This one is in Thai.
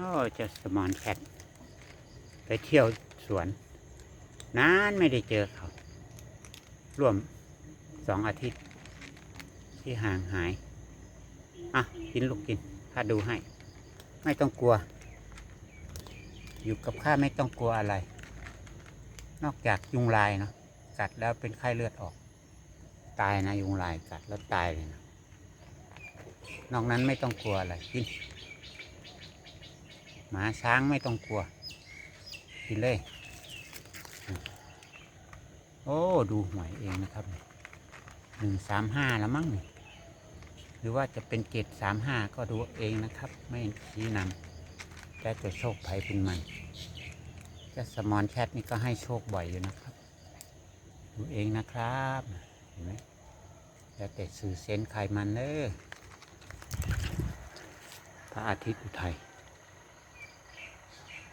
โอ้เจะสมอนแคทไปเที่ยวสวน นานไม่ได้เจอเขา ร่วมสองอาทิตย์ ที่ห่างหาย อะ กินลูกกินข้าดูให้ ไม่ต้องกลัว อยู่กับข้าไม่ต้องกลัวอะไร นอกจากยุงลายเนาะกัดแล้วเป็นไข้เลือดออก ตายนะยุงลายกัดแล้วตายเลยนะนอกนั้นไม่ต้องกลัวอะไรกิน หมาช้างไม่ต้องกลัว กินเลย โอ้ ดูหวยเองนะครับหนึ่งสามห้าล้วมั้งหรือว่าจะเป็นเกตสามห้าก็ดูเองนะครับ ไม่ชี้นำแต่จะโชคภัยเป็นมันแค่สมอนแชทนี่ก็ให้โชคบ่อยอยู่นะครับ ดูเองนะครับเห็นไหมแล้วแต่สื่อเซนใครมันเนอพระอาทิตย์อุทัย